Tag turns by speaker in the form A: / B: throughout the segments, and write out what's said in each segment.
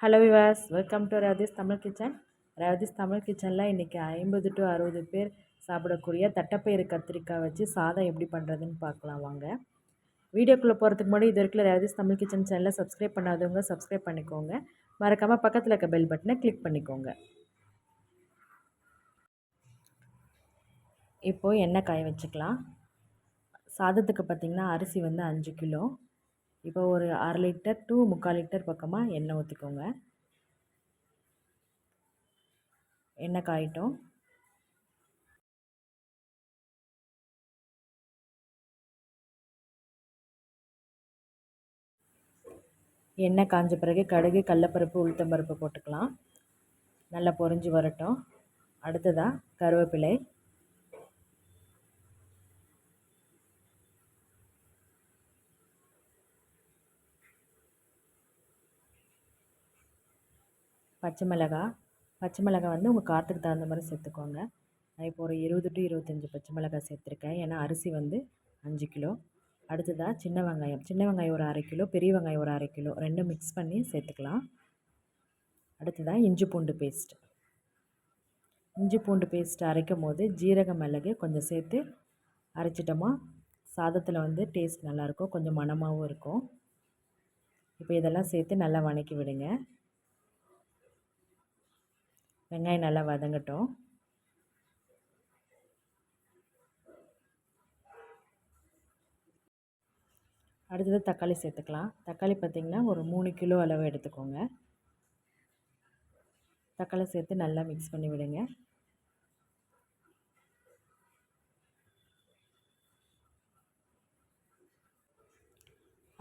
A: Hello viewers welcome to Ravathi's Tamil kitchen Ravathi's Tamil கிச்சனில் இன்றைக்கி ஐம்பது டு அறுபது பேர் சாப்பிடக்கூடிய தட்டப்பயிறு கத்திரிக்காய் வச்சு சாதம் எப்படி பண்ணுறதுன்னு பார்க்கலாம் வாங்க. வீடியோக்குள்ளே போகிறதுக்கு முன்னாடி இது வரைக்கும் ரவதீஸ் தமிழ் கிச்சன் சேனலை சப்ஸ்கிரைப் பண்ணாதவங்க சப்ஸ்கிரைப் பண்ணிக்கோங்க. மறக்காமல் பக்கத்தில் இருக்க பெல் பட்டனை கிளிக் பண்ணிக்கோங்க. இப்போது எண்ணெய் காய வச்சுக்கலாம். சாதத்துக்கு பார்த்திங்கன்னா அரிசி வந்து அஞ்சு கிலோ. இப்போ ஒரு அரை லிட்டர் டு முக்கால் லிட்டர் பக்கமாக எண்ணெய் ஊற்றிக்கோங்க எண்ணெய் காயிட்டும். எண்ணெய் காஞ்ச பிறகு கடுகு கடலப்பருப்பு உளுத்தம்பருப்பு போட்டுக்கலாம். நல்லா பொறிஞ்சு வரட்டும். அடுத்ததாக கருவேப்பிலை. பச்சை மிளகாய் பச்சை மிளகாய் வந்து உங்கள் காரத்துக்கு தகுந்த மாதிரி சேர்த்துக்கோங்க. நான் இப்போ ஒரு இருபது டு இருபத்தஞ்சி பச்சை மிளகாய் சேர்த்துருக்கேன். ஏன்னா அரிசி வந்து அஞ்சு கிலோ. அடுத்ததாக சின்ன வெங்காயம். சின்ன வெங்காயம் ஒரு அரை கிலோ பெரிய வெங்காயம் ஒரு அரை கிலோ. ரெண்டும் மிக்ஸ் பண்ணி சேர்த்துக்கலாம். அடுத்ததாக இஞ்சி பூண்டு பேஸ்ட் இஞ்சி பூண்டு பேஸ்ட் அரைக்கும் போது ஜீரக மிளகு கொஞ்சம் சேர்த்து அரைச்சிட்டோமா சாதத்தில் வந்து டேஸ்ட் நல்லாயிருக்கும் கொஞ்சம் மணமாகவும் இருக்கும். இப்போ இதெல்லாம் சேர்த்து நல்லா வணக்கி விடுங்க. வெங்காயம் நல்லா வதங்கட்டும். அடுத்தது தக்காளி சேர்த்துக்கலாம். தக்காளி பார்த்திங்கன்னா ஒரு மூணு கிலோ அளவு எடுத்துக்கோங்க. தக்காளி சேர்த்து நல்லா மிக்ஸ் பண்ணி விடுங்க.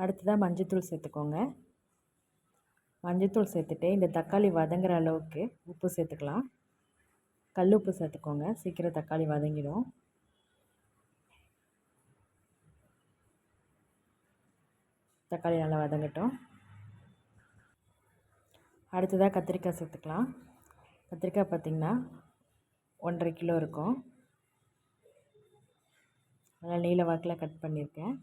A: அடுத்ததாக மஞ்சத்தூள் சேர்த்துக்கோங்க. மஞ்சத்தூள் சேர்த்துட்டு இந்த தக்காளி வதங்குற அளவுக்கு உப்பு சேர்த்துக்கலாம். கல் உப்பு சேர்த்துக்கோங்க. சீக்கிரம் தக்காளி வதங்கிடும். தக்காளி நல்லா வதங்கட்டும். அடுத்ததாக கத்திரிக்காய் சேர்த்துக்கலாம். கத்திரிக்காய் பார்த்திங்கன்னா ஒன்றரை கிலோ இருக்கும். நல்லா நீல வாக்கில் கட் பண்ணியிருக்கேன்.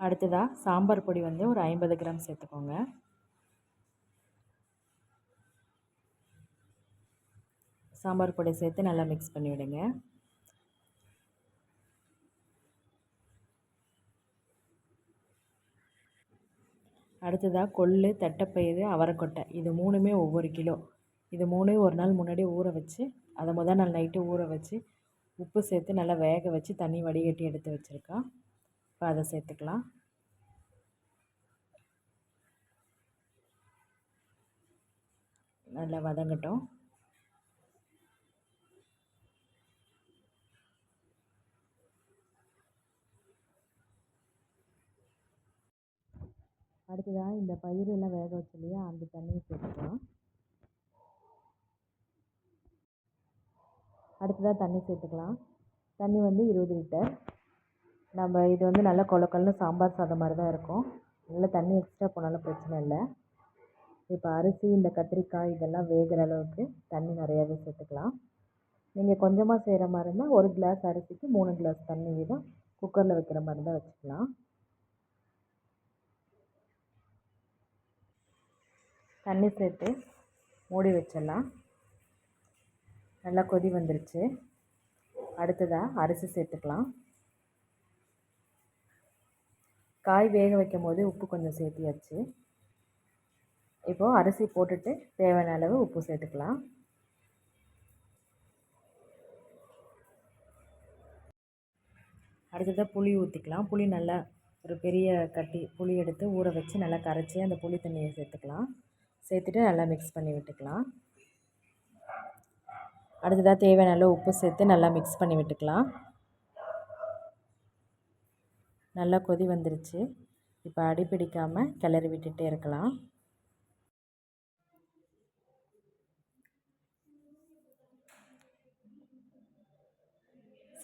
A: அடுத்ததாக சாம்பார் பொடி வந்து ஒரு ஐம்பது கிராம் சேர்த்துக்கோங்க. சாம்பார் பொடி சேர்த்து நல்லா மிக்ஸ் பண்ணிவிடுங்க. அடுத்ததாக கொள்ளு தட்டைப்பயிறு அவரைக்கொட்டை. இது மூணுமே ஒவ்வொரு கிலோ. இது மூணையும் ஒரு நாள் முன்னாடி ஊற வச்சு அதை முதல் நாள் நைட்டு ஊற வச்சு உப்பு சேர்த்து நல்லா வேக வச்சு தண்ணி வடிகட்டி எடுத்து வச்சுருக்கேன் இப்போ அதை சேர்த்துக்கலாம். நல்லா வதங்கட்டும். அடுத்ததாக இந்த பயிர் எல்லாம் வேக வச்சு இல்லையா அந்த தண்ணியை சேர்த்துக்கலாம். அடுத்ததாக தண்ணி சேர்த்துக்கலாம். தண்ணி வந்து இருபது லிட்டர். நம்ம இது வந்து நல்லா கொல சாம்பார் சாதம் மாதிரி தான் இருக்கும். நல்லா தண்ணி எக்ஸ்ட்ரா போனாலும் பிரச்சனை இல்லை. இப்போ அரிசி இந்த கத்திரிக்காய் இதெல்லாம் வேகிற அளவுக்கு தண்ணி நிறையாவே சேர்த்துக்கலாம். நீங்கள் கொஞ்சமாக செய்கிற மாதிரி இருந்தால் ஒரு கிளாஸ் அரிசிக்கு மூணு கிளாஸ் தண்ணி வீதம் குக்கரில் வைக்கிற மாதிரி தான் வச்சுக்கலாம். தண்ணி சேர்த்து மூடி வச்சிடலாம். நல்லா கொதி வந்துருச்சு. அடுத்ததாக அரிசி சேர்த்துக்கலாம். காய் வேக வைக்கும் போது உப்பு கொஞ்சம் சேர்த்தியாச்சு. இப்போது அரிசி போட்டுட்டு தேவையான அளவு உப்பு சேர்த்துக்கலாம். அடுத்ததாக புளி ஊற்றிக்கலாம் புளி நல்லா ஒரு பெரிய கட்டி புளி எடுத்து ஊற வச்சு நல்லா கரைச்சி அந்த புளி தண்ணியை சேர்த்துக்கலாம். சேர்த்துட்டு நல்லா மிக்ஸ் பண்ணி விட்டுக்கலாம். அடுத்ததாக தேவையான அளவு உப்பு சேர்த்து நல்லா மிக்ஸ் பண்ணி விட்டுக்கலாம். நல்லா கொதி வந்துருச்சு. இப்போ அடி பிடிக்காமல் கிளறி விட்டுட்டே இருக்கலாம்.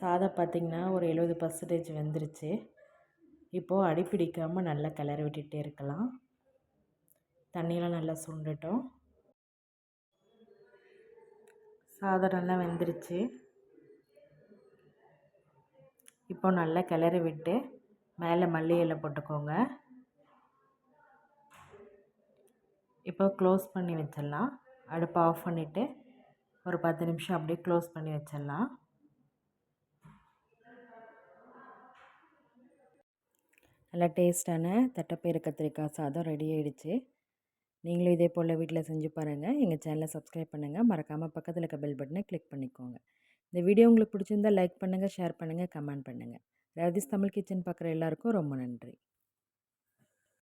A: சாதம் பார்த்திங்கன்னா ஒரு எழுபது பர்சன்டேஜ் வந்துருச்சு. இப்போது அடி பிடிக்காமல் நல்லா கிளறி விட்டுட்டே இருக்கலாம். தண்ணியெலாம் நல்லா சுண்டுட்டோம். சாதம் நல்லா வெந்துருச்சு. இப்போ நல்லா கிளறி விட்டு மேலே மல்லி இலை போட்டுக்கோங்க. இப்போ க்ளோஸ் பண்ணி வச்சிடலாம். அடுப்பை ஆஃப் பண்ணிவிட்டு ஒரு பத்து நிமிஷம் அப்படியே க்ளோஸ் பண்ணி வச்சிடலாம். நல்லா டேஸ்ட்டான தட்டைப்பயிறு கத்திரிக்காய் சாதம் ரெடி ஆகிடுச்சு நீங்களும் இதே போல் வீட்டில் செஞ்சு பாருங்கள் எங்கள் சேனலை சப்ஸ்கிரைப் பண்ணுங்கள் மறக்காமல் பக்கத்தில் இருக்க பெல் பட்டனை கிளிக் பண்ணிக்கோங்க. இந்த வீடியோ உங்களுக்கு பிடிச்சிருந்தால் லைக் பண்ணுங்கள் ஷேர் பண்ணுங்கள் கமெண்ட் பண்ணுங்கள் ரேவதிஸ் தமிழ் கிச்சன் பார்க்குற எல்லாருக்கும் ரொம்ப நன்றி.